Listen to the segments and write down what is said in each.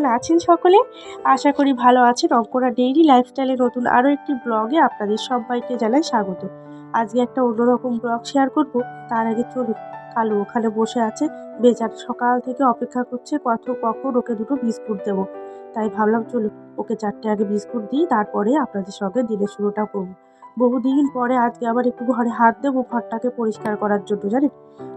কেমন আছেন সকলে? আশা করি ভালো আছেন। অঙ্করা ডেইলি লাইফস্টাইলে নতুন আরও একটি ব্লগে আপনাদের সবাইকে জানাই স্বাগত। আজকে একটা অন্যরকম ব্লগ শেয়ার করব। তার আগে চলুন, কালু ওখানে বসে আছে। বেচার সকাল থেকে অপেক্ষা করছে, কত, কখন ওকে দুটো বিস্কুট দেবো। তাই ভাবলাম চলুন, ওকে চারটে আগে বিস্কুট দিই, তারপরে আপনাদের সঙ্গে দিনের শুরুটা করব। বহুদিন পরে আজকে আবার একটু ঘরে হাত দেবো, ঘরটাকে পরিষ্কার করার জন্য, জানেন?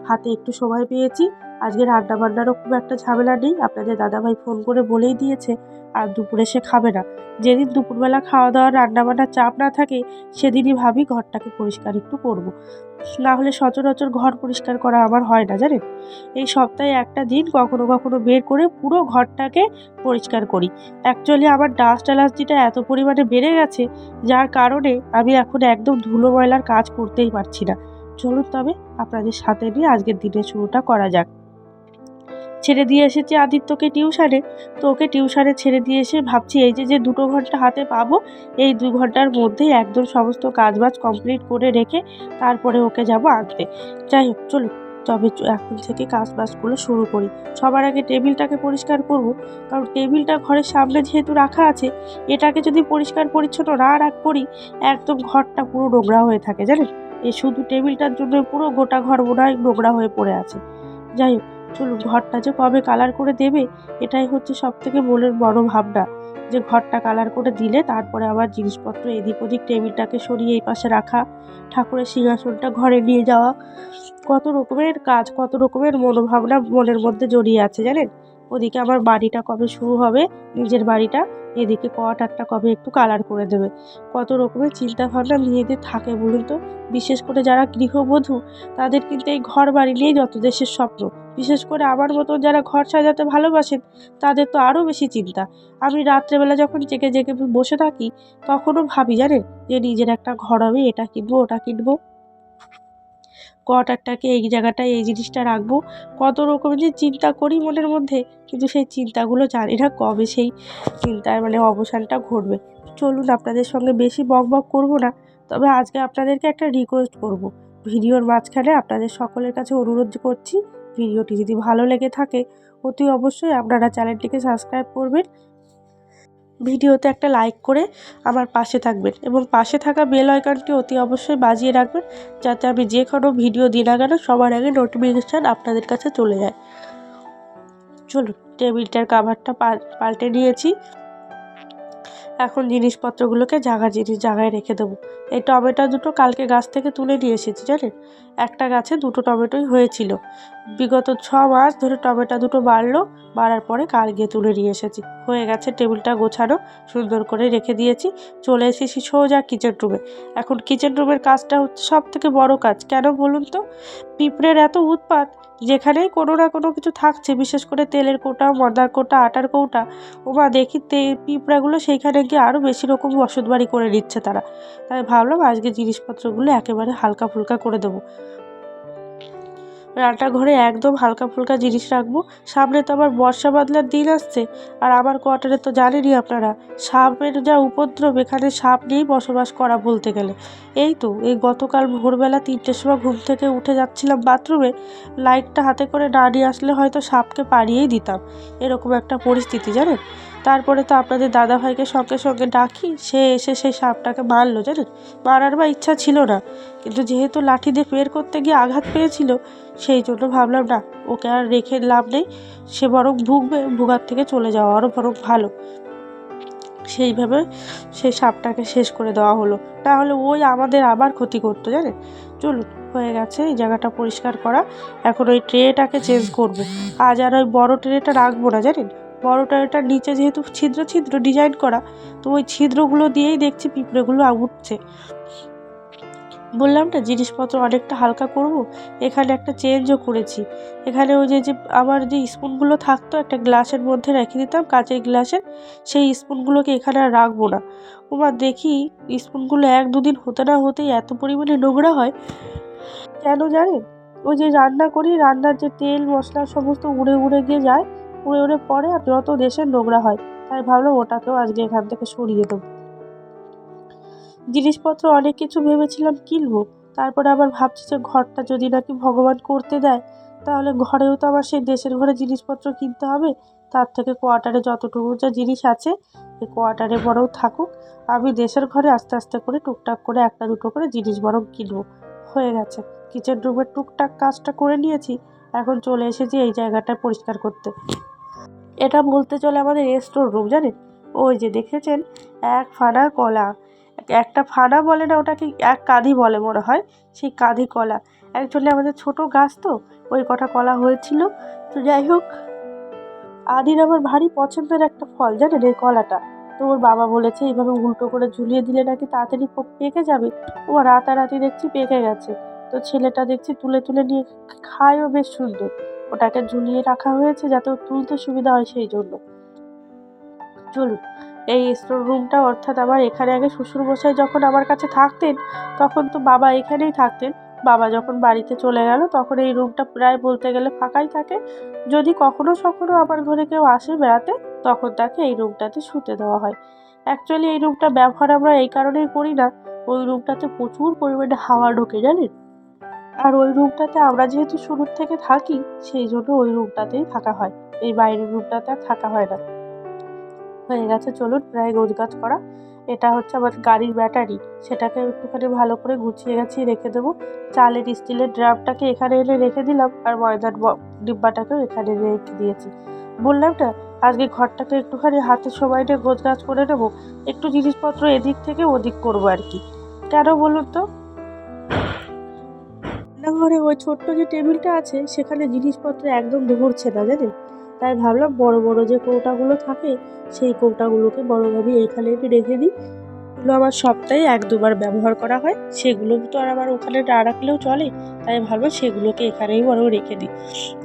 হাতে একটু সময় পেয়েছি আজকে রান্না বান্নারও খুব একটা ঝামেলা নেই। আপনাদের দাদাভাই ফোন করে বলেই দিয়েছে, আর দুপুরে সে খাবে না। যেদিন দুপুরবেলা খাওয়া দাওয়ার রান্নাবান্নার চাপ না থাকে, সেদিনই ভাবি ঘরটাকে পরিষ্কার একটু করব। না হলে সচরাচর ঘর পরিষ্কার করা আমার হয় না, জানেন? এই সপ্তাহে একটা দিন কখনো কখনো বের করে পুরো ঘরটাকে পরিষ্কার করি। অ্যাকচুয়ালি আমার ডাস্ট অ্যালার্জিটা এত পরিমাণে বেড়ে গেছে, যার কারণে আমি এখন একদম ধুলো ময়লার কাজ করতেই পারছি না। চলুন তবে আপনাদের সাথে নিয়ে আজকের দিনের শুরুটা করা যাক। ছেড়ে দিয়ে এসেছি আদিত্যকে টিউশানে। তো ওকে টিউশানে ছেড়ে দিয়ে এসে ভাবছি এই যে যে দুটো ঘণ্টা হাতে পাবো, এই দু ঘণ্টার মধ্যেই একদম সমস্ত কাজবাজ কমপ্লিট করে রেখে তারপরে ওকে যাব আনতে যাই হোক, চলুন। তবে এখন থেকে কাজ বাজগুলো শুরু করি। সবার আগে টেবিলটাকে পরিষ্কার করব, কারণ টেবিলটা ঘরের সামনে যেহেতু রাখা আছে, এটাকে যদি পরিষ্কার পরিচ্ছন্ন না রাখ করি, একদম ঘরটা পুরো নোংরা হয়ে থাকে, জানেন? এই শুধু টেবিলটার জন্য পুরো গোটা ঘর মনে হয় নোংরা হয়ে পড়ে আছে। যাই হোক চলুন, ঘরটা যে কবে কালার করে দেবে, এটাই হচ্ছে সব থেকে মনের বড় ভাবনা। যে ঘরটা কালার করে দিলে তারপরে আবার জিনিসপত্র এদিক ওদিক টেবিলটাকে সরিয়ে এই পাশে রাখা, ঠাকুরের সিংহাসনটা ঘরে নিয়ে যাওয়া। কত রকমের কাজ, কত রকমের মনোভাবনা মনের মধ্যে জড়িয়ে আছে, জানেন? ওদিকে আমার বাড়িটা কবে শুরু হবে, নিজের বাড়িটা, এদিকে কোয়ার্টারটা কবে একটু কালার করে দেবে। কত রকমের চিন্তাভাবনা মেয়েদের থাকে, বলুন তো? বিশেষ করে যারা গৃহবধূ, তাদের কিন্তু এই ঘর বাড়ি নিয়েই যত দেশের স্বপ্ন। বিশেষ করে আমার মতন যারা ঘর সাজাতে ভালোবাসেন, তাদের তো আরও বেশি চিন্তা। আমি রাত্রেবেলা যখন জেগে জেগে বসে থাকি, তখনও ভাবি জানেন যে নিজের একটা ঘর হবে, এটা কিনবো, ওটা কিনবো। কোয়ার্টারটাকে এই জায়গাটায় এই জিনিসটা রাখব। কত রকমের যে চিন্তা করি মনের মধ্যে, কিন্তু সেই চিন্তাগুলো জানি না কবে সেই চিন্তার মানে অবসানটা ঘটবে। চলুন আপনাদের সঙ্গে বেশি বক বক করব না, তবে আজকে আপনাদেরকে একটা রিকোয়েস্ট করব। ভিডিওর মাঝখানে আপনাদের সকলের কাছে অনুরোধ করছি ভিডিওটি যদি ভালো লেগে থাকে, অতি অবশ্যই আপনারা চ্যানেলটিকে সাবস্ক্রাইব করবেন। ভিডিওতে একটা লাইক করে আমার পাশে থাকবেন এবং পাশে থাকা বেল আইকনটি অতি অবশ্যই বাজিয়ে রাখবেন, যাতে আমি যে কোনো ভিডিও দিই না কেন সবার আগে নোটিফিকেশান আপনাদের কাছে চলে যায়। চলুন, টেবিলটার কাভারটা পাল্টে নিয়েছি। এখন জিনিসপত্রগুলোকে জায়গা জিনিস জায়গায় রেখে দেবো। এই টমেটো দুটো কালকে গাছ থেকে তুলে নিয়ে এসেছি, জানেন? একটা গাছে দুটো টমেটোই হয়েছিল। বিগত ছ মাস ধরে টমেটো দুটো বাড়লো, বাড়ার পরে কাল গিয়ে তুলে নিয়ে এসেছি। হয়ে গেছে টেবিলটা গোছানো, সুন্দর করে রেখে দিয়েছি। চলে এসেছি সোজা কিচেন রুমে এখন কিচেন রুমের কাজটা হচ্ছে সব থেকে বড় কাজ। কেন বলুন তো? পিঁপড়ের এত উৎপাত যেখানেই কোনো না কোনো কিছু থাকছে, বিশেষ করে তেলের কোটা মদার কোটা, আটার কৌটা। ওমা দেখি তে, পিঁপড়াগুলো সেইখানে গিয়ে আরও বেশি রকম ওষুধ বাড়ি করে নিচ্ছে তারা। তাই ভাবলাম আজকে জিনিসপত্রগুলো একেবারে হালকা ফুলকা করে দেবো। রান্নাঘরে একদম হালকা ফুলকা জিনিস রাখব। সামনে তো আবার বর্ষা বাদলার দিন আসছে। আর আমার কোয়ার্টারে তো জানেনই আপনারা, সাপের যা উপদ্রব, এখানে সাপ নিয়েই বসবাস করা বলতে গেলে। এই তো, এই গতকাল ভোরবেলা তিনটের সময় ঘুম থেকে উঠে যাচ্ছিলাম বাথরুমে। লাইটটা হাতে করে না নিয়ে আসলে হয়তো সাপকে পাড়িয়েই দিতাম। এরকম একটা পরিস্থিতি, জানেন? তারপরে তো আপনাদের দাদাভাইকে সঙ্গে সঙ্গে ডাকি, সে এসে সেই সাপটাকে মারলো, জানেন? মারার বা ইচ্ছা ছিল না। কিন্তু যেহেতু লাঠি দিয়ে বের করতে গিয়ে আঘাত পেয়েছিল, সেই জন্য ভাবলাম, না, ওকে আর রেখে লাভ নেই। সে বরং ভুগবে, ভুগার থেকে চলে যাওয়া আরও বরং ভালো। সেইভাবে সেই সাপটাকে শেষ করে দেওয়া হলো। তাহলে ওই আমাদের আবার ক্ষতি করতো, জানেন? চলুন, হয়ে গেছে, এই জায়গাটা পরিষ্কার করা। এখন ওই ট্রেটাকে চেঞ্জ করব। আজ আর ওই বড়ো ট্রেটা রাখব না, জানেন? বড় ট্রেটার নিচে যেহেতু ছিদ্র ছিদ্র ডিজাইন করা, তো ওই ছিদ্রগুলো দিয়েই দেখছি পিঁপড়েগুলো উঠছে। বললাম না, জিনিসপত্র অনেকটা হালকা করব, এখানে একটা চেঞ্জও করেছি। এখানে ওই যে যে আমার যে স্পুনগুলো থাকতো, একটা গ্লাসের মধ্যে রেখে দিতাম, কাঁচের গ্লাসের সেই স্পুনগুলোকে এখানে আর রাখব না। ওমা, দেখি স্পুনগুলো এক দুদিন হতে না হতেই এত পরিমাণে নোংরা হয়। কেন জানেন ওই যে রান্না করি, রান্নার যে তেল, মশলা সমস্ত উড়ে উড়ে গিয়ে যায় উড়ে উড়ে পড়ে আর যত দেশের নোংরা হয়, তাই ভাবলাম ওটাকেও আজকে এখান থেকে সরিয়ে দেবো। জিনিসপত্র অনেক কিছু ভেবেছিলাম কিনবো, তারপরে আবার ভাবছি যে ঘরটা যদি নাকি ভগবান করতে দেয়, তাহলে ঘরেও তো আমার সেই দেশের ঘরে জিনিসপত্র কিনতে হবে, তার থেকে কোয়ার্টারে যতটুকু যা জিনিস আছে, এই কোয়ার্টারে বরং থাকুক, আমি দেশের ঘরে আস্তে আস্তে করে টুকটাক করে একটা দুটো করে জিনিস বরং কিনবো। হয়ে গেছে। কিচেন রুমের টুকটাক কাজটা করে নিয়েছি, এখন চলে এসেছি এই জায়গাটা পরিষ্কার করতে। এটা বলতে চলে আমাদের স্টোর রুম জানেন? ওই যে দেখেছেন, এক ফানা কলা। একটা ফানা বলে না, ওটাকে এক কাঁধি বলে মনে হয়, সেই কাঁধি কলা। অ্যাকচুয়ালি আমাদের ছোট গাছ তো, ওই কটা কলা হয়েছিল। তো যাই হোক, আদির আমার ভারী পছন্দের একটা ফল, জানেন এই কলাটা? তো ওর বাবা বলেছে, এইভাবে উল্টো করে ঝুলিয়ে দিলে নাকি তাড়াতাড়ি পেকে যাবে। ও রাতারাতি দেখছি পেকে গেছে। তো ছেলেটা দেখছি তুলে তুলে নিয়ে খায়ও বেশ সুন্দর। ওটাকে ঝুলিয়ে রাখা হয়েছে যাতে তুলতে সুবিধা হয় সেই জন্য। চলুন, এই স্টোর রুমটা অর্থাৎ আমার এখানে আগে শ্বশুরমশাই যখন আমার কাছে থাকতেন, তখন তো বাবা এখানেই থাকতেন। বাবা যখন বাড়িতে চলে গেল, তখন এই রুমটা প্রায় বলতে গেলে ফাঁকাই থাকে। যদি কখনো সখনো আমার ঘরে কেউ আসে বেড়াতে, তখন তাকে এই রুমটাতে শুতে দেওয়া হয়। অ্যাকচুয়ালি এই রুমটা ব্যবহার আমরা এই কারণেই করি না। ওই রুমটাতে প্রচুর পরিমাণে হাওয়া ঢোকে, জানেন? আর ওই রুমটাতে আমরা যেহেতু শুরুর থেকে থাকি, সেই জন্য ওই রুমটাতেই থাকা হয়। এই বাইরের রুমটাতে আর থাকা হয় না। হয়ে গেছে, চলুন প্রায় গোছগাছ করা। এটা হচ্ছে আমার গাড়ির ব্যাটারি। সেটাকে একটুখানি ভালো করে গুছিয়ে গেছিয়ে রেখে দেবো। চালের স্টিলের ড্রামটাকে এখানে এনে রেখে দিলাম আর ময়দার ডিব্বাটাকেও এখানে রেখে দিয়েছি। বললাম না, আজকে ঘরটাকে একটুখানি হাতে সময় নিয়ে গোছগাছ করে নেব। একটু জিনিসপত্র এদিক থেকে ওদিক করব আর কি। কেন বলুন তো? রান্নাঘরে ওই ছোট্ট যে টেবিলটা আছে, সেখানে জিনিসপত্র একদম ধরছে না, জানেন? তাই ভাবলাম বড় বড় যে কৌটাগুলো থাকে, সেই কৌটাগুলোকে বড়ভাবে এইখানে এনে রেখে দিই। এগুলো আমার সপ্তাহে এক দুবার ব্যবহার করা হয়, সেগুলো তো আর আমার ওখানে না রাখলেও চলে, তাই ভাবলাম সেগুলোকে এখানেই বড় রেখে দিই।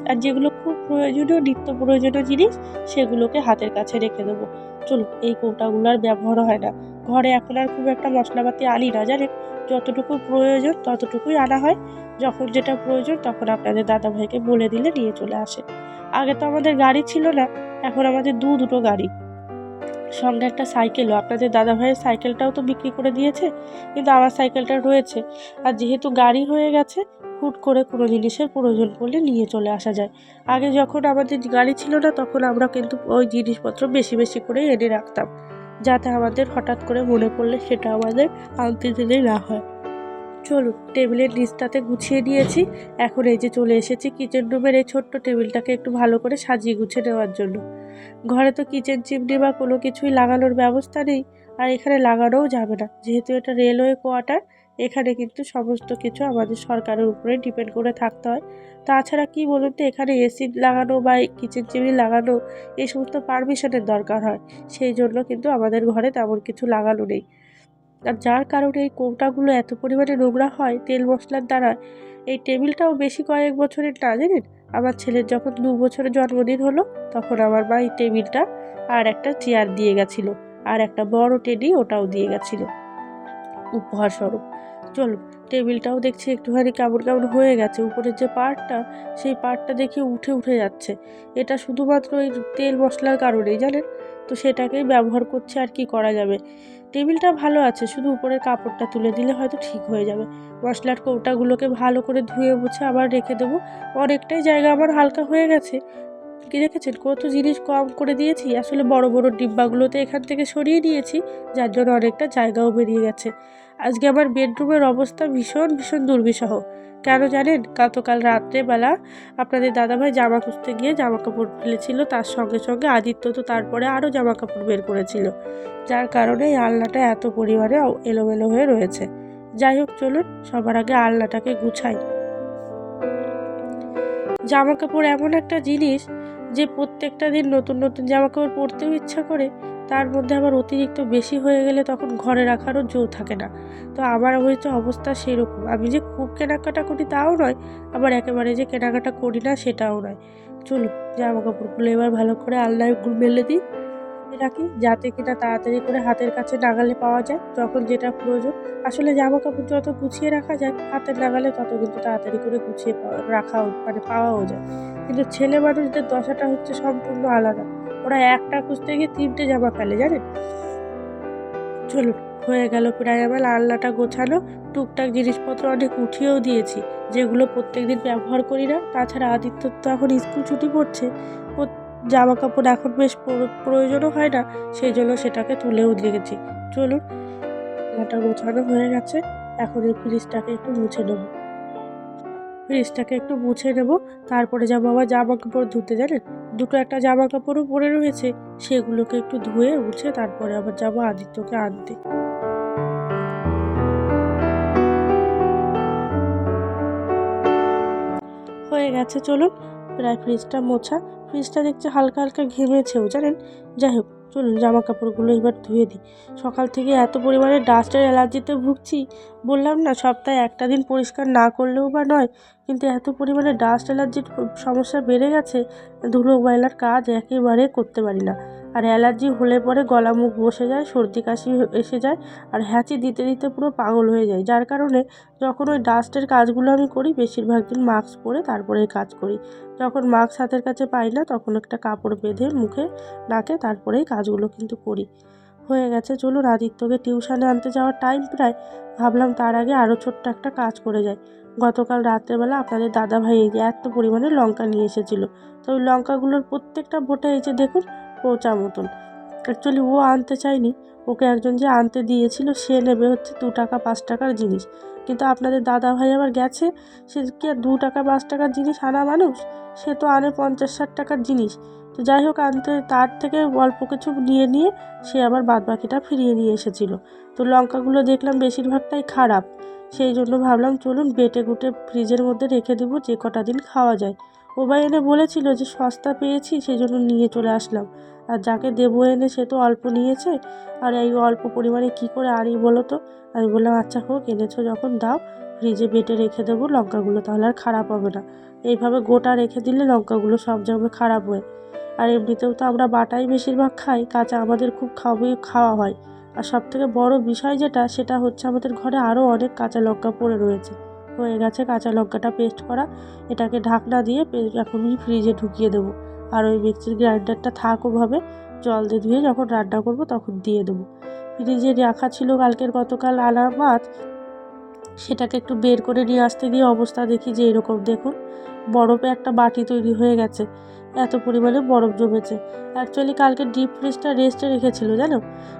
আর যেগুলো খুব প্রয়োজনীয়, নিত্য প্রয়োজনীয় জিনিস, সেগুলোকে হাতের কাছে রেখে দেবো। চলুন, এই কৌটাগুলো আর ব্যবহার হয় না। ঘরে এখন আর খুব একটা মশলাপাতি আনি না, জানেন? যতটুকু প্রয়োজন ততটুকুই আনা হয়। যখন যেটা প্রয়োজন তখন আপনাদের দাদাভাইকে বলে দিলে নিয়ে চলে আসে। আগে তো আমাদের গাড়ি ছিল না, এখন আমাদের দু দুটো গাড়ি। সঙ্গে একটা সাইকেলও। আপনাদের দাদাভাইয়ের সাইকেলটাও তো বিক্রি করে দিয়েছে, কিন্তু আমার সাইকেলটা রয়েছে। আর যেহেতু গাড়ি হয়ে গেছে, হুট করে কোনো জিনিসের প্রয়োজন পড়লে নিয়ে চলে আসা যায়। আগে যখন আমাদের গাড়ি ছিল না, তখন আমরা কিন্তু ওই জিনিসপত্র বেশি বেশি করে এনে রাখতাম। যাতে আমাদের হঠাৎ করে মনে পড়লে সেটা আমাদের আনতে দিলে না হয়। চলুন, টেবিলের নিচটাতে গুছিয়ে নিয়েছি। এখন এই যে চলে এসেছি কিচেন রুমের এই ছোট্ট টেবিলটাকে একটু ভালো করে সাজিয়ে গুছিয়ে নেওয়ার জন্য। ঘরে তো কিচেন চিমনি বা কোনো কিছুই লাগানোর ব্যবস্থা নেই, আর এখানে লাগানোও যাবে না। যেহেতু এটা রেলওয়ে কোয়ার্টার এখানে কিন্তু সমস্ত কিছু আমাদের সরকারের উপরে ডিপেন্ড করে থাকতে হয়। তাছাড়া কি বলুন তো, এখানে এসি লাগানো বা কিচেন চিমনি লাগানো, এই সমস্ত পারমিশনের দরকার হয়। সেই জন্য কিন্তু আমাদের ঘরে তেমন কিছু লাগানো নেই। আর যার কারণে এই কৌটাগুলো এত পরিমাণে নোংরা হয়, তেল মশলার দ্বারা, এই টেবিলটাও বেশি কয়েক বছরের না জানেন? আমার ছেলের যখন দু বছরের জন্মদিন হলো, তখন আমার মা এই টেবিলটা আর একটা চেয়ার দিয়ে গেছিল, আর একটা বড় টেডি ওটাও দিয়ে গেছিল। উপহার স্বরূপ চলো, টেবিলটাও দেখছি একটুখানি কেমন কেমন হয়ে গেছে। উপরের যে পার্টটা সেই পার্টটা দেখি উঠে উঠে যাচ্ছে। এটা শুধুমাত্র ওই তেল মশলার কারণেই, জানেন? তো সেটাকেই ব্যবহার করছে আর কি করা যাবে। টেবিলটা ভালো আছে, শুধু উপরের কাপড়টা তুলে দিলে হয়তো ঠিক হয়ে যাবে। মশলার কৌটাগুলোকে ভালো করে ধুয়ে মুছে আবার রেখে দেবো। অনেকটাই জায়গা আমার হালকা হয়ে গেছে। কি দেখেছেন কত জিনিস কম করে দিয়েছি। আসলে বড় বড় ডিব্বাগুলোতে এখান থেকে সরিয়ে নিয়েছি, যার জন্য অনেকটা জায়গাও বেরিয়ে গেছে। আজকে আমার বেডরুমের অবস্থা ভীষণ ভীষণ দুর্বিষহ। কেন জানেন? গতকাল রাত্রেবেলা আপনাদের দাদাভাই জামা খুঁজতে গিয়ে জামা কাপড় ফেলেছিল, তার সঙ্গে সঙ্গে আদিত্য তো তারপরে আরও জামা কাপড় বের করেছিল। যার কারণে এই আলনাটা এত পরিমাণে এলোমেলো হয়ে রয়েছে। যাই হোক, চলুন, সবার আগে আলনাটাকে গুছাই। জামা কাপড় এমন একটা জিনিস যে প্রত্যেকটা দিন নতুন নতুন জামা কাপড় পরতেও ইচ্ছা করে, তার মধ্যে আবার অতিরিক্ত বেশি হয়ে গেলে তখন ঘরে রাখারও জো থাকে না। তো আমার হয়েছে অবস্থা সেরকম। আমি যে খুব কেনাকাটা করি তাও নয়, আবার একেবারে যে কেনাকাটা করি না সেটাও নয়। চলুন জামা কাপড়গুলো এবার ভালো করে আলনায় মেলে দিই। রাখি, যাতে কিনা তাড়াতাড়ি করে হাতের কাছে নাগালে পাওয়া যায়, যখন যেটা প্রয়োজন। আসলে জামা কাপড় যত গুছিয়ে রাখা যায়, হাতের নাগালে তত কিন্তু তাড়াতাড়ি করে গুছিয়ে রাখাও মানে পাওয়াও যায়। কিন্তু ছেলে মানুষদের দশাটা হচ্ছে সম্পূর্ণ আলাদা। ওরা একটা খুঁজতে গিয়ে তিনটে জামা ফেলে, জানেন? চলুন, হয়ে গেল প্রায় আমার আলনাটা গোছানো, টুকটাক জিনিসপত্র অনেক উঠিয়েও দিয়েছি, যেগুলো প্রত্যেকদিন ব্যবহার করি না। তাছাড়া আদিত্য তো এখন স্কুল ছুটি পড়ছে জামা কাপড় এখন বেশ প্রয়োজনও হয় না, সেই জন্য সেটাকে তুলেও দিয়েছি চলুন আলনাটা গোছানো হয়ে গেছে, এখন এই ফ্রিজটাকে একটু মুছে নেব। ফ্রিজটাকে একটু মুছে নেব, তারপরে যাব আবার জামা কাপড় ধুতে, জানেন? দুটো একটা জামা কাপড়ও পরে রয়েছে, সেগুলোকে একটু ধুয়ে মুছে তারপরে আবার যাব আদিত্যকে আনতে। হয়ে গেছে, চলুন প্রায় ফ্রিজটা মোছা, ফ্রিজটা দেখছি হালকা হালকা ঘেমেছেও জানেন? যাই হোক, চলুন জামা কাপড়গুলো এবার ধুয়ে দিই। সকাল থেকে এত পরিমাণে ডাস্টের অ্যালার্জিতে ভুগছি, বললাম না সপ্তাহে একটা দিন পরিষ্কার না করলেও বা নয়, কিন্তু এত পরিমাণে ডাস্ট অ্যালার্জির সমস্যা বেড়ে গেছে, ধুলো ময়লার কাজ একেবারে করতে পারি না। আর অ্যালার্জি হলে পরে গলা মুখ বসে যায়, সর্দি কাশি এসে যায় আর হ্যাঁচি দিতে দিতে পুরো পাগল হয়ে যায়। যার কারণে যখন ওই ডাস্টের কাজগুলো আমি করি, বেশিরভাগ দিন মাস্ক পরে তারপরে কাজ করি। যখন মাস্ক হাতের কাছে পাই না, তখন একটা কাপড় বেঁধে মুখে নাকে তারপরেই কাজগুলো কিন্তু করি। হয়ে গেছে, চলুন আদিত্যকে টিউশনে আনতে যাওয়ার টাইম প্রায়। ভাবলাম তার আগে আরও ছোট্ট একটা কাজ করে যাই। গতকাল রাত্রেবেলা আপনাদের দাদাভাই এই যে এত পরিমাণে লঙ্কা নিয়ে এসেছিল। তো ওই লঙ্কাগুলোর প্রত্যেকটা বোটা এই যে দেখুন পচা মতন। অ্যাকচুয়ালি ও আনতে চায়নি। ওকে একজন যে আনতে দিয়েছিল, সে নেবে হচ্ছে দু টাকা, পাঁচ টাকার জিনিস। কিন্তু আপনাদের দাদা ভাই আবার গেছে, সে কি আর দু টাকা, পাঁচ টাকার জিনিস আনা মানুষ? সে তো আনে পঞ্চাশ, ষাট টাকার জিনিস। তো যাই হোক, আনতে, তার থেকে অল্প কিছু নিয়ে নিয়ে সে আবার বাদ বাকিটা ফিরিয়ে নিয়ে এসেছিল। তো লঙ্কাগুলো দেখলাম বেশিরভাগটাই খারাপ। সেই জন্য ভাবলাম, চলুন বেটে গুটে ফ্রিজের মধ্যে রেখে দেবো, যে কটা দিন খাওয়া যায়। ও এনে বলেছিল যে সস্তা পেয়েছি সেই জন্য নিয়ে চলে আসলাম। আর যাকে দেবো এনে সে তো অল্প নিয়েছে। আর এই অল্প পরিমাণে কী করে আনি বলো তো? আমি বললাম আচ্ছা হোক, এনেছো যখন দাও, ফ্রিজে বেটে রেখে দেবো লঙ্কাগুলো, তাহলে আর খারাপ হবে না। এইভাবে গোটা রেখে দিলে লঙ্কাগুলো সব জায়গায় খারাপ হয়। আর এমনিতেও তো আমরা বাটাই বেশিরভাগ খাই, কাঁচা আমাদের খুব খাওয়াই খাওয়া হয়। আর সবথেকে বড় বিষয় যেটা, সেটা হচ্ছে আমাদের ঘরে আরও অনেক কাঁচা লঙ্কা পড়ে রয়েছে। হয়ে গেছে কাঁচা লঙ্কাটা পেস্ট করা। এটাকে ঢাকনা দিয়ে এখনই ফ্রিজে ঢুকিয়ে দেবো। আর ওই মিক্সির গ্রাইন্ডারটা থাক ওভাবে। জল দিয়ে ধুয়ে যখন রান্না করব তখন দিয়ে দেবো। ফ্রিজে রাখা ছিল কালকের গতকাল আলার মাছ। সেটাকে একটু বের করে নিয়ে আসতে গিয়ে অবস্থা দেখি যে এরকম। দেখুন, বরফে একটা বাটি তৈরি হয়ে গেছে। এত পরিমাণে বরফ জমেছে। অ্যাকচুয়ালি কালকে ডিপ ফ্রিজটা রেস্টে রেখেছিল, জানো?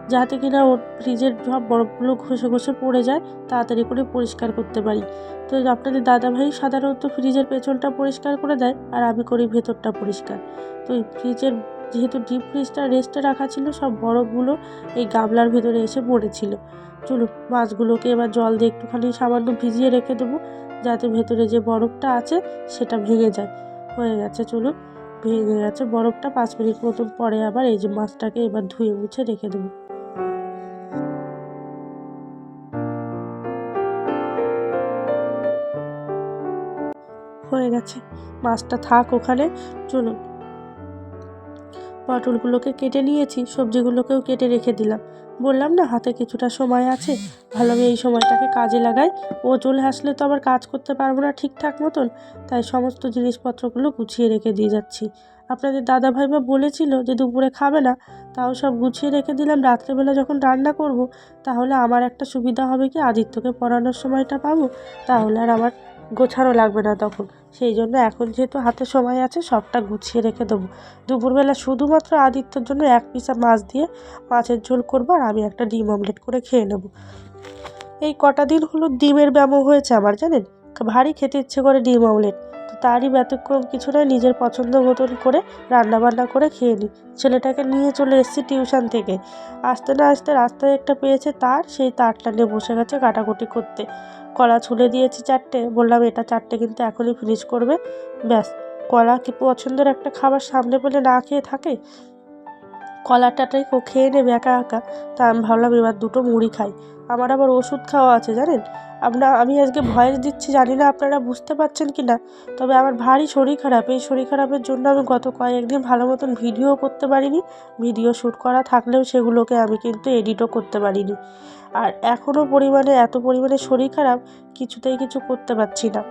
যাতে কিনা ওর ফ্রিজের সব বরফগুলো ঘষে ঘষে পড়ে যায়, তাড়াতাড়ি করে পরিষ্কার করতে পারি। তো আপনাদের দাদাভাই সাধারণত ফ্রিজের পেছনটা পরিষ্কার করে দেয়, আর আমি করি ভেতরটা পরিষ্কার। তো ফ্রিজের যেহেতু ডিপ ফ্রিজটা রেস্টে রাখা ছিল, সব বরফগুলো এই গামলার ভেতরে এসে পড়েছিল। চলুন, মাছগুলোকে এবার জল দিয়ে একটুখানি সামান্য ভিজিয়ে রেখে দেবো, যাতে ভেতরে যে বরফটা আছে, সেটা ভেঙে যায়। হয়ে গেছে, চলুন। ভেঙে গেছে বরফটা পাঁচ মিনিট মতন পরে আবার এই যে মাছটাকে এবার ধুয়ে মুছে রেখে দেবো। হয়ে গেছে। মাছটা থাক ওখানে। চলুন। পটলগুলোকে কেটে নিয়েছি, সবজিগুলোকেও কেটে রেখে দিলাম। বললাম না, হাতে কিছুটা সময় আছে। ভালো আমি এই সময়টাকে কাজে লাগাই। ও চলে আসলে তো আবার কাজ করতে পারব না ঠিকঠাক মতন, তাই সমস্ত জিনিসপত্রগুলো গুছিয়ে রেখে দিয়ে যাচ্ছি। আপনাদের দাদা ভাই বা বলেছিল যে দুপুরে খাবে না, তাও সব গুছিয়ে রেখে দিলাম। রাত্রেবেলা যখন রান্না করব, তাহলে আমার একটা সুবিধা হবে কি, আদিত্যকে পড়ানোর সময়টা পাবো, তাহলে আর আমার গোছানো লাগবে না তখন। সেই জন্য এখন যেহেতু হাতে সময় আছে, সবটা গুছিয়ে রেখে দেবো। দুপুরবেলা শুধুমাত্র আদিত্যর জন্য এক পিসা মাছ দিয়ে মাছের ঝোল করব আর আমি একটা ডিম অমলেট করে খেয়ে নেব। এই কটা দিন হলো ডিমের ব্যামো হয়েছে আমার, জানেন? ভারী খেতে ইচ্ছে করে ডিম অমলেট। তারই ব্যতিক্রম কিছু নয় নিজের পছন্দ মতন করে রান্না বান্না করে খেয়ে নিই ছেলেটাকে নিয়ে চলে এসেছি টিউশন থেকে। আসতে না আসতে রাস্তায় একটা পেয়েছে তার, সেই তারটা নিয়ে বসে গেছে কাটাকুটি করতে। কলা ছুলে দিয়েছি চারটে, বললাম এটা চারটে কিন্তু এখনই ফিনিশ করবে। ব্যাস, কলা কি পছন্দের একটা খাবার সামনে পেলে না খেয়ে থাকে? কলাটাটাই খেয়ে নেবে একা একা। তা আমি ভাবলাম এবার দুটো মুড়ি খাই। আমার আবার ওষুধ খাওয়া আছে জানেন? আমরা, আমি আজকে ভয়েস দিচ্ছি, জানি না আপনারা বুঝতে পারছেন কি না তবে আমার ভারী শরীর খারাপ। এই শরীর খারাপের জন্য আমি গত কয়েকদিন ভালো মতন ভিডিও করতে পারিনি। ভিডিও শ্যুট করা থাকলেও সেগুলোকে আমি কিন্তু এডিটও করতে পারিনি। আর এখনও পরিমাণে, এত পরিমাণে শরীর খারাপ, কিছুতেই কিছু করতে পারছি না।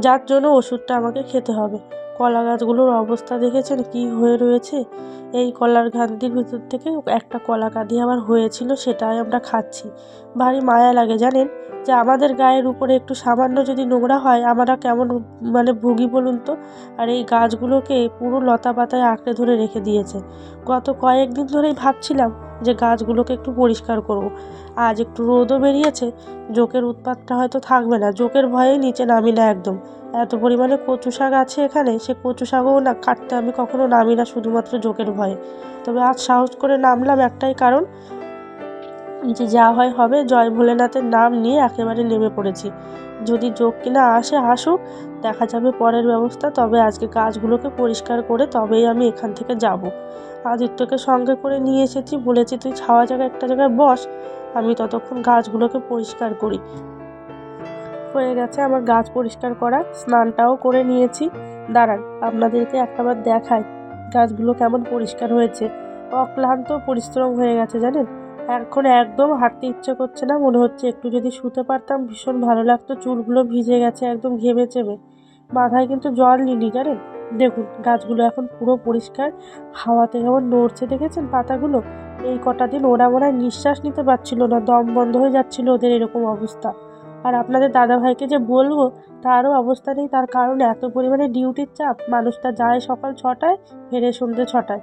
যার জন্য ওষুধটা আমাকে খেতে হবে। কলা গাছগুলোর অবস্থা দেখেছেন? কি হয়ে রয়েছে? এই কলার গান্ডির ভিতর থেকে একটা কলা কাঁদি আবার হয়েছিল, সেটাই আমরা খাচ্ছি। ভারী মায়া লাগে, জানেন? যে আমাদের গায়ের উপরে একটু সামান্য যদি নোংরা হয়, আমরা কেমন মানে ভুগি বলুন তো? আর এই গাছগুলোকে পুরো লতা পাতায় আঁকড়ে ধরে রেখে দিয়েছে। গত কয়েকদিন ধরেই ভাবছিলাম যে গাছগুলোকে একটু পরিষ্কার করব। আজ একটু রোদও বেরিয়েছে, জোকের উৎপাতটা হয়তো থাকবে না, জোকের ভয়েই নিচে নামি না একদম। এত পরিমাণে কচু শাক আছে এখানে, সে কচু শাকও না কাটতে আমি কখনো নামি না, শুধুমাত্র জোকের ভয়ে। তবে আজ সাহস করে নামলাম একটাই কারণ, যে যা হয় হবে, জয় ভোলেনাথের নাম নিয়ে একেবারে নেমে পড়েছি। যদি যোগ কিনা আসে, আসুক, দেখা যাবে পরের ব্যবস্থা, তবে আজকে গাছগুলোকে পরিষ্কার করে তবেই আমি এখান থেকে যাব। আদিত্যকে সঙ্গে করে নিয়ে এসেছি, বলেছি, তুই ছাওয়া জায়গায় একটা জায়গায় বস, আমি ততক্ষণ গাছগুলোকে পরিষ্কার করি। হয়ে গেছে, আমার গাছ পরিষ্কার করা, স্নানটাও করে নিয়েছি। দাঁড়ান, আপনাদেরকে একটাবার দেখাই গাছগুলো কেমন পরিষ্কার হয়েছে। অক্লান্ত পরিশ্রম হয়ে গেছে, জানেন? এখন একদম হাঁটতে ইচ্ছে করছে না, মনে হচ্ছে একটু যদি শুতে পারতাম, ভীষণ ভালো লাগতো, চুলগুলো ভিজে গেছে, একদম ঘেমে চেমে। মাথায় কিন্তু জল নিনি জানেন? দেখুন, গাছগুলো এখন পুরো পরিষ্কার, হাওয়াতে কেমন নড়ছে, দেখেছেন পাতাগুলো? এই কটা দিন ওরা হয় নিঃশ্বাস নিতে পারছিল না, দম বন্ধ হয়ে যাচ্ছিল ওদের এরকম অবস্থা। আর আপনাদের দাদাভাইকে যে বলব, তারও অবস্থা নেই, তার কারণ এত পরিমাণে ডিউটির চাপ, মানুষটা যায় সকাল ছটায়, ফেরে সন্ধ্যে ছটায়।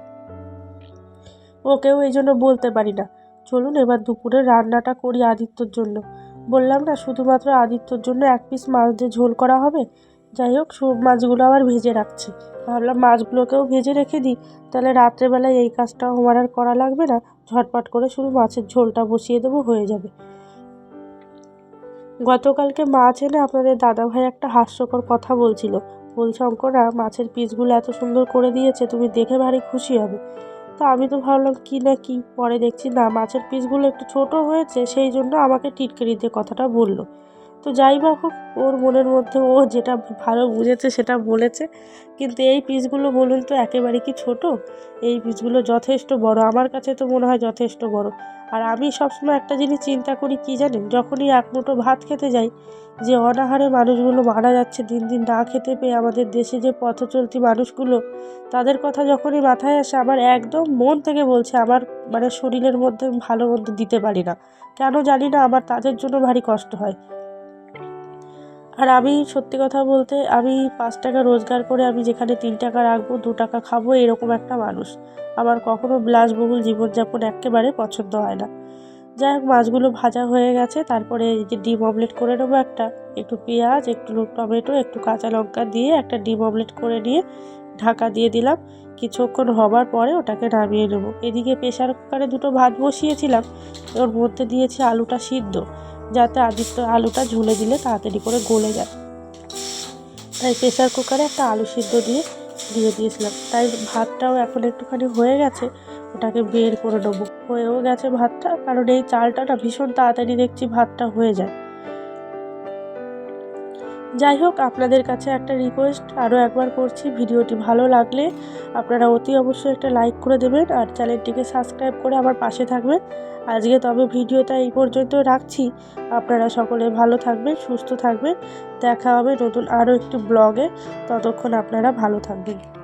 ওকেও এই জন্য বলতে পারি না। চলুন এবার দুপুরে রান্নাটা করি আদিত্যর জন্য। বললাম না, শুধুমাত্র আদিত্যর জন্য এক পিস মাছ দিয়ে ঝোল করা হবে? যাই হোক, সব মাছগুলো আবার ভেজে রাখছি। ভাবলাম মাছগুলোকেও ভেজে রেখে দিই, তাহলে রাত্রেবেলায় এই কাজটাও আমার আর করা লাগবে না। ঝটপট করে শুধু মাছের ঝোলটা বসিয়ে দেবো, হয়ে যাবে। গতকালকে মাছ এনে আপনাদের দাদাভাই একটা হাস্যকর কথা বলছিল। বলছে অঙ্করা মাছের পিসগুলো এত সুন্দর করে দিয়েছে, তুমি দেখে ভারী খুশি হবে। তো আমি তো ভাবলাম, কী না কী? পরে দেখছি, না, মাছের পিসগুলো একটু ছোট হয়েছে, সেই জন্য আমাকে টিটকারি দিয়ে কথাটা বলল। তো যাই বা হোক ওর মনের মধ্যে ও যেটা ভালো বুঝেছে সেটা বলেছে। কিন্তু এই পিসগুলো বলুন তো, একেবারে কি ছোট? এই পিসগুলো যথেষ্ট বড়, আমার কাছে তো মনে হয় যথেষ্ট বড়। আর আমি সবসময় একটা জিনিস চিন্তা করি কী জানেন? যখনই এক মুঠো ভাত খেতে যাই, যে অনাহারে মানুষগুলো মারা যাচ্ছে, দিন দিন না খেতে পেয়ে আমাদের দেশে যে পথ চলতি মানুষগুলো, তাদের কথা যখনই মাথায় আসে, আমার একদম মন থেকে বলছে, আমার মানে শরীরের মধ্যে ভালো মন্দ দিতে পারি না। কেন জানি না, আমার তাদের জন্য ভারী কষ্ট হয়। আর আমি সত্যি কথা বলতে আমি পাঁচ টাকা রোজগার করে আমি যেখানে তিন টাকা রাখব, দু টাকা খাব, এরকম একটা মানুষ। আমার কখনো বিলাসবহুল জীবনযাপন একেবারে পছন্দ হয় না। যাই হোক, মাছগুলো ভাজা হয়ে গেছে, তারপরে এই যে ডিম অমলেট করে নেব একটা। একটু পেঁয়াজ, একটু টমেটো, একটু কাঁচা লঙ্কা দিয়ে একটা ডিম অমলেট করে নিয়ে ঢাকা দিয়ে দিলাম। কিছুক্ষণ হবার পরে ওটাকে নামিয়ে নেব। এদিকে প্রেশার কুকারে দুটো ভাত বসিয়েছিলাম। ওর মধ্যে দিয়েছি আলুটা সিদ্ধ। যাতে আদিত্য আলুটা ঝুলে দিলে তাড়াতাড়ি করে গলে যায়। তাই প্রেশার কুকারে একটা আলু সিদ্ধ দিয়ে দিয়ে দিয়েছিলাম। তাই ভাতটাও এখন একটুখানি হয়ে গেছে, ওটাকে বের করে নেব। হয়েও গেছে ভাতটা, কারণ এই চালটা না ভীষণ তাড়াতাড়ি দেখছি ভাতটা হয়ে যায়। যাই হোক, আপনাদের কাছে একটা রিকোয়েস্ট আরও একবার করছি। ভিডিওটি ভালো লাগলে আপনারা অতি অবশ্যই একটা লাইক করে দেবেন আর চ্যানেলটিকে সাবস্ক্রাইব করে আমার পাশে থাকবেন। আজকে তবে ভিডিওটা এই পর্যন্ত রাখছি। আপনারা সকলে ভালো থাকবেন, সুস্থ থাকবেন। দেখা হবে নতুন আরও একটি ব্লগে। ততক্ষণ আপনারা ভালো থাকবেন।